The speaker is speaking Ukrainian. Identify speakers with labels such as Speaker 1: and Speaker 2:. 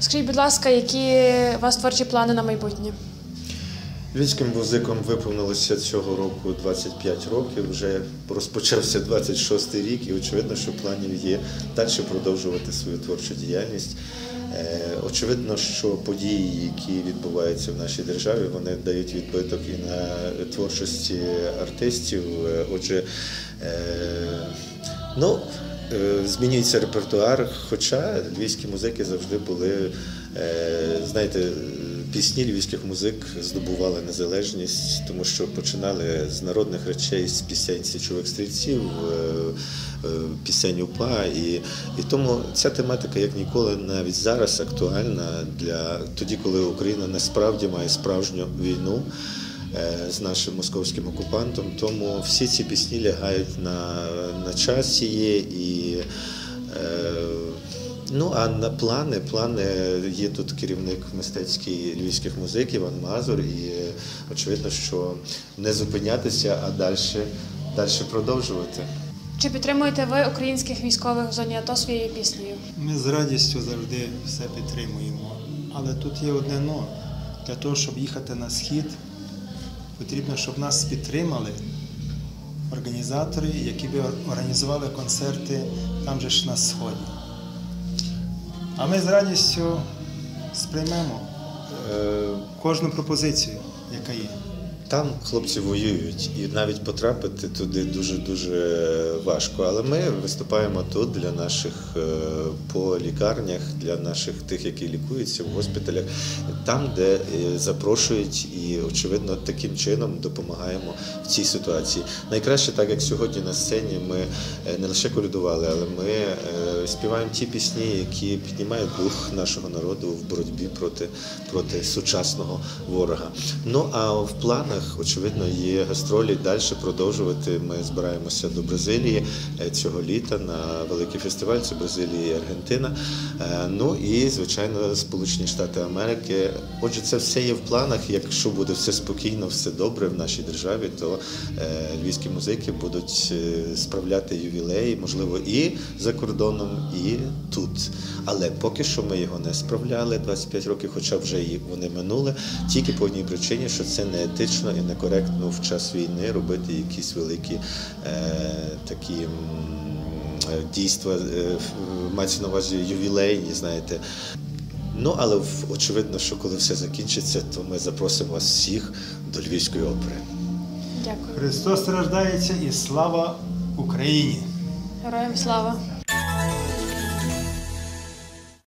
Speaker 1: Скажіть, будь ласка, які у вас творчі плани на майбутнє?
Speaker 2: Львівським музикам виповнилося цього року 25 років. Вже розпочався 26-й рік, і очевидно, що планів є далі продовжувати свою творчу діяльність. Е, Очевидно, що події, які відбуваються в нашій державі, вони дають відбиток і на творчості артистів. Е, Отже, е, ну. Е, Змінюється репертуар, хоча львівські музики завжди були, е, знаєте, пісні львівських музик здобували незалежність, тому що починали з народних речей, з пісень січових стрільців, е, пісень УПА. І, і тому ця тематика, як ніколи, навіть зараз актуальна для тоді, коли Україна насправді має справжню війну з нашим московським окупантом. Тому всі ці пісні лягають на, на часі є і. Е, Ну а на плани, плани є тут керівник мистецький львівських музик Іван Мазур, і е, очевидно, що не зупинятися, а далі, далі продовжувати.
Speaker 1: Чи підтримуєте ви українських військових в зоні АТО своєю піснею?
Speaker 3: Ми з радістю завжди все підтримуємо. Але тут є одне но. Для того, щоб їхати на схід, потрібно, щоб нас підтримали організатори, які би організували концерти там же ж на сході. А ми з радістю сприймемо
Speaker 2: Е,
Speaker 3: кожну пропозицію, яка є.
Speaker 2: Там хлопці воюють, і навіть потрапити туди дуже дуже важко. Але ми виступаємо тут для наших е, по лікарнях, для наших тих, які лікуються в госпіталях, там, де е, запрошують, і очевидно таким чином допомагаємо в цій ситуації. Найкраще, так як сьогодні на сцені, ми е, не лише колядували, але ми співаємо ті пісні, які піднімають дух нашого народу в боротьбі проти, проти сучасного ворога. Ну а в планах, очевидно, є гастролі далі продовжувати. Ми збираємося до Бразилії е, цього літа на великий фестиваль. Це Бразилія і Аргентина. Е, Ну і звичайно, Сполучені Штати Америки. Отже, це все є в планах. Якщо буде все спокійно, все добре в нашій державі, то е, львівські музики будуть справляти ювілеї, можливо, і за кордоном, і тут. Але поки що ми його не справляли 25 років, хоча вже вони минули, тільки по одній причині, що це не етично і некоректно в час війни робити якісь великі е, такі. Дійства е, мається на увазі ювілейні, знаєте. Ну але очевидно, що коли все закінчиться, то ми запросимо вас всіх до Львівської опери.
Speaker 1: Дякую.
Speaker 3: Христос страждається і слава Україні!
Speaker 1: Героям слава!